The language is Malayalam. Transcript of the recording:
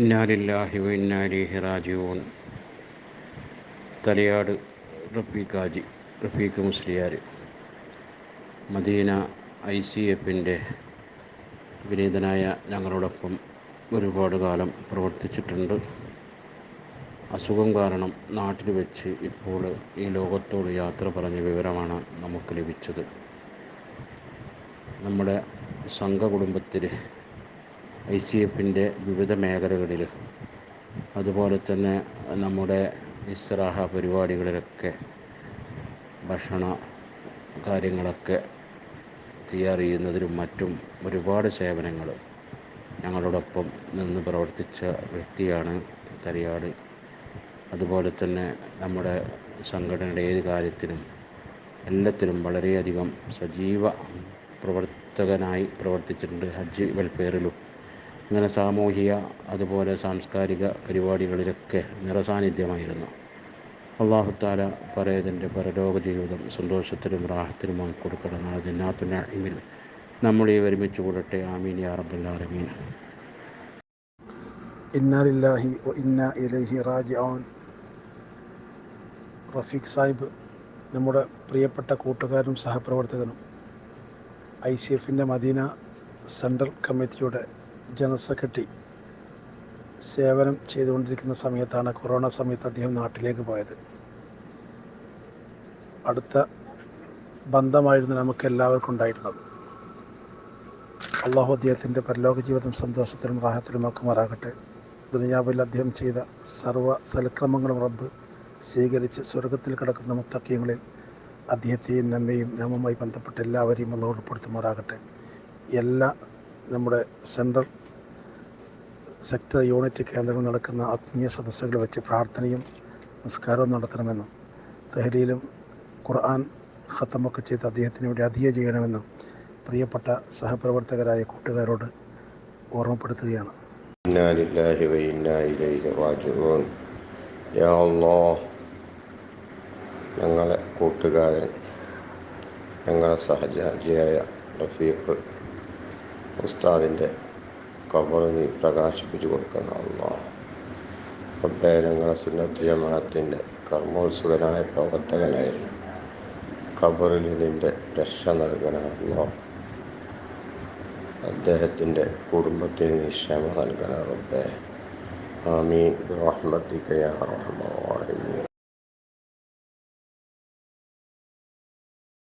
ഇന്നാലില്ലാഹി ഇന്നാലിഹി റാജിഊൻ. Thalayad Haji Rafeeq Musliyar Medina I C എഫിന്റെ വിനീതനായ ഞങ്ങളോടൊപ്പം ഒരുപാട് കാലം പ്രവർത്തിച്ചിട്ടുണ്ട്. അസുഖം കാരണം നാട്ടിൽ വെച്ച് ഇപ്പോൾ ഈ ലോകത്തോട് യാത്ര പറഞ്ഞ വിവരമാണ് നമുക്ക് ലഭിച്ചത്. നമ്മുടെ സംഘകുടുംബത്തിൽ ഐ സി എഫിന്റെ വിവിധ മേഖലകളിൽ അതുപോലെ തന്നെ നമ്മുടെ ഇസ്രാഹ പരിപാടികളിലൊക്കെ ഭക്ഷണ കാര്യങ്ങളൊക്കെ തയ്യാർ ചെയ്യുന്നതിനും മറ്റും ഒരുപാട് സേവനങ്ങൾ ഞങ്ങളോടൊപ്പം നിന്ന് പ്രവർത്തിച്ച വ്യക്തിയാണ് തരിയാട്. അതുപോലെ തന്നെ നമ്മുടെ സംഘടനയുടെ ഏത് കാര്യത്തിനും എല്ലാത്തിനും വളരെയധികം സജീവ പ്രവർത്തകനായി പ്രവർത്തിച്ചിട്ടുണ്ട് ഹജ്ജ് വെൽഫെയറിലും. ഇങ്ങനെ സാമൂഹിക അതുപോലെ സാംസ്കാരിക പരിപാടികളിലൊക്കെ നിറസാന്നിധ്യമായിരുന്നു അള്ളാഹുത്താല പറയതിന്റെ പരലോക ജീവിതം സന്തോഷത്തിലും റാഹത്തിലുമായി കൊടുക്കണം ജന്നാത്തുനാഹിമിൽ നമ്മൾ ഈ ഒരുമിച്ച് കൂടട്ടെ. ആമീൻ യാ റബ്ബുല്ലാലമീൻ ഇന്നാലില്ലാഹി ഇന്ന ഇലഹി ഇലൈഹി റാജിഊൻ. റഫീഖ് സാഹിബ് നമ്മുടെ പ്രിയപ്പെട്ട കൂട്ടുകാരനും സഹപ്രവർത്തകനും ഐ സി എഫിന്റെ മദീന സെൻട്രൽ കമ്മിറ്റിയുടെ ജനറൽ സെക്രട്ടറി സേവനം ചെയ്തുകൊണ്ടിരിക്കുന്ന സമയത്താണ് കൊറോണ സമയത്ത് അദ്ദേഹം നാട്ടിലേക്ക് പോയത്. അടുത്ത ബന്ധമായിരുന്നു നമുക്ക് എല്ലാവർക്കും ഉണ്ടായിരുന്നത് അള്ളാഹു അദ്ദേഹത്തിന്റെ പരലോക ജീവിതം സന്തോഷത്തിലും റാഹത്തിലുമാക്കുമാറാകട്ടെ ദുനിയാവിൽ അദ്ദേഹം ചെയ്ത സർവ സൽക്രമങ്ങളും റബ്ബ് സ്വീകരിച്ച് സ്വർഗത്തിൽ കിടക്കുന്ന മുത്തക്കിയങ്ങളിൽ അദ്ദേഹത്തെയും നമ്മയും നമ്മുമായി ബന്ധപ്പെട്ട എല്ലാവരെയും ഒന്ന് ഉൾപ്പെടുത്തുമാറാകട്ടെ എല്ലാ നമ്മുടെ സെൻട്രൽ സെക്ടർ യൂണിറ്റ് കേന്ദ്രങ്ങൾ നടക്കുന്ന ആത്മീയ സദസ്സുകൾ വെച്ച് പ്രാർത്ഥനയും നിസ്കാരവും നടത്തണമെന്നും തെഹലിയിലും ഖുർആൻ ഖത്തമൊക്കെ ചെയ്ത് അദ്ദേഹത്തിന് വേണ്ടി അധികം ചെയ്യണമെന്നും പ്രിയപ്പെട്ട സഹപ്രവർത്തകരായ കൂട്ടുകാരോട് ഓർമ്മപ്പെടുത്തുകയാണ്. ഞങ്ങളെ കൂട്ടുകാരൻ ഞങ്ങളെ സഹജാജിയായ റഫീഖ് ഉസ്താദിന്റെ കബറിന് പ്രകാശിപ്പിച്ചു കൊടുക്കുന്ന അള്ളാഹ്. റബ്ബേ ഞങ്ങളെ ജമാഅത്തിന്റെ കർമ്മോത്സുകനായ പ്രവർത്തകനായിരുന്നു. ഖബറിൽ നിന്റെ രക്ഷ നൽകണമല്ലോ അദ്ദേഹത്തിന്റെ കുടുംബത്തിന് ക്ഷമ നൽകണ ആമീൻ. റഹ്മത്തിക്കയാ റഹീമീൻ.